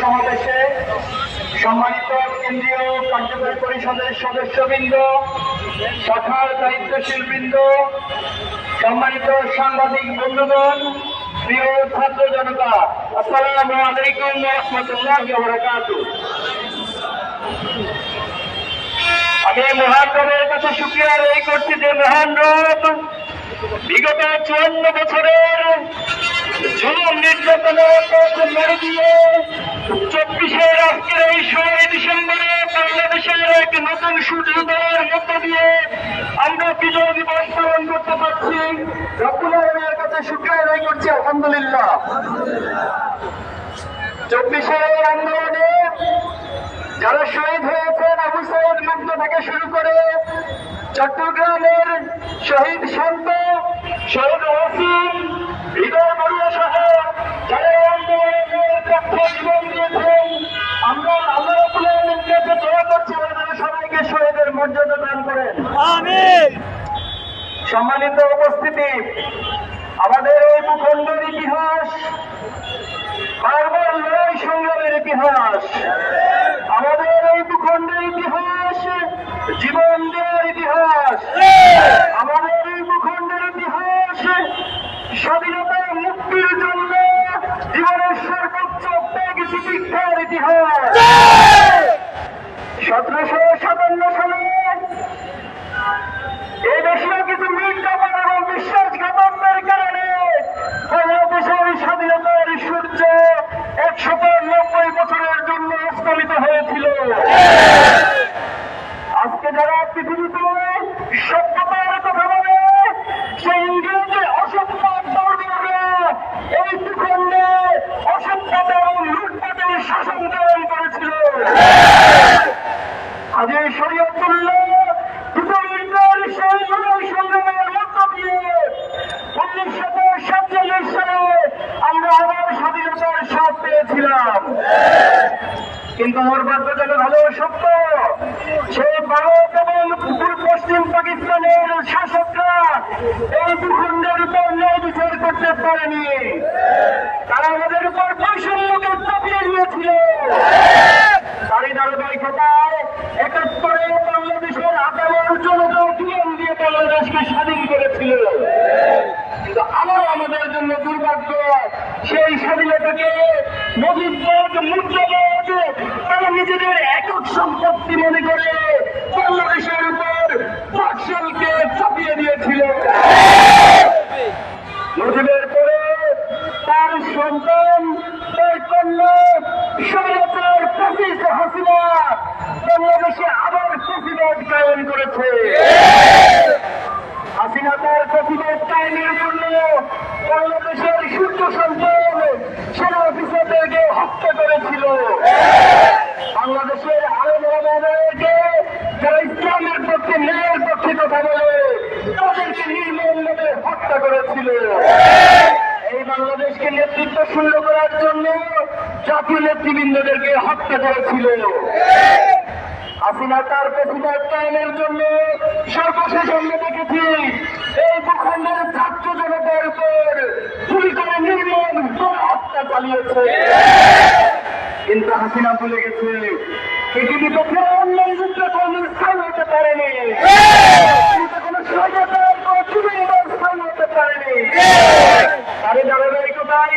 সমাবেশে সম্মানিত কেন্দ্রীয় কার্যকরী পরিষদের সদস্যবৃন্দ, শাখার দায়িত্বশীল বৃন্দ সম্মানিত সাংবাদিক বন্ধুগণ, প্রিয় ছাত্র জনতা, আসসালামু আলাইকুম রহমতুল্লাহ বরকাতুহ। আমি মহান কাছে সুক্রিয়া আদায় করছি যে মহান রব বিগত চুয়ান্ন বছরের আলহামদুলিল্লাহ। চব্বিশের আন্দোলনে যারা শহীদ হয়েছেন আবু থেকে শুরু করে চট্টগ্রামের শহীদ শান্ত শহীদ সম্মানিত উপস্থিতি, আমাদের এই ভূখণ্ডের ইতিহাস লড়াই সংগ্রামের ইতিহাস, আমাদের এই ভূখণ্ডের ইতিহাস, জীবন দেওয়ার ইতিহাস, আমাদের এই ভূখণ্ডের ইতিহাস, স্বাধীনতা মুক্তির জন্য জীবনের সর্বোচ্চ ত্যাগ শিক্ষার ইতিহাস। সতেরোশো সাতান্ন সালে এই দেশের কিছু মির্জাপার এবং বিশ্বাসঘাতকদের কারণে বাংলাদেশের স্বাধীনতার সূর্য একশত নব্বই বছরের জন্য স্থলিত হয়েছিল যারা পৃথিবীতে সভ্যতার কথা সেই ইংরেজি অসভ্যতার দৌড়ে এই ভূখণ্ডে অসভ্যতা এবং লুটপাটের শাসন করেছিল। আজ এই শরীয়তুল্লাহ সেই লড়াই সংগ্রামের মধ্য দিয়ে উনিশশো সাতচল্লিশ সালে আমরা আবার স্বাধীনতার স্বাদ পেয়েছিলাম। কিন্তু দুর্ভাগ্যজনক হলেও সত্য সেই ভারত এবং পূর্ব পশ্চিম পাকিস্তানের শাসকরা এই ভূখণ্ডের উপর ন্যায় বিচার করতে পারেনি তারা আমাদের উপর বৈষম্যকে চাপিয়ে দিয়েছিল তারই ধারাবাহিকতায় একাত্তরে বাংলাদেশের আগামের জনতা দিয়ে বাংলাদেশকে স্বাধীন করেছিল কিন্তু আমার আমাদের জন্য দুর্ভাগ্য সেই স্বাধীনতাকে নিজেদের একক সম্পত্তি মনে করে বাংলাদেশের উপর পাকশালকে চাপিয়ে দিয়েছিল। মুজিবের পরে তার সন্তান, তার কন্যা স্বৈরাচার ফ্যাসিস্ট হাসিনা বাংলাদেশে আবার প্রতিবাদ কায়েম করেছে। হাসিনা তার প্রতিবাদ কায়েমের জন্য বাংলাদেশের সূর্য সন্তান সেনা অফিসারদেরকে হত্যা করেছিল বাংলাদেশের আরও মহামানবকে যারা ইসলামের পক্ষে ন্যায়ের পক্ষে কথা বলে তাদেরকে নির্মমভাবে হত্যা করেছিল বাংলাদেশকে নেতৃত্ব শূন্য করার জন্য জাতীয় নেতৃবৃন্দদেরকে হত্যা করেছিল। হাসিনা তার প্রতিবাদ কায়েমের জন্য সর্বশেষ আমরা দেখেছি। এই ভূখণ্ডের ছাত্র জনতার উপর গুলি করে নির্মম হত্যা চালিয়েছে। কিন্তু হাসিনা ভুলে গেছে। পৃথিবীতে কোনো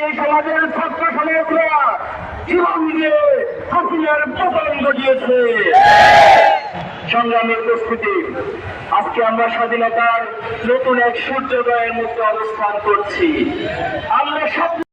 এই সমাজের ছাত্র সমাজরা জীবন দিয়ে হাসিনার পতন ঘটিয়েছে। সংগ্রামের প্রস্তুতি আজকে আমরা স্বাধীনতার নতুন এক সূর্যোদয়ের মধ্যে অবস্থান করছি। আমরা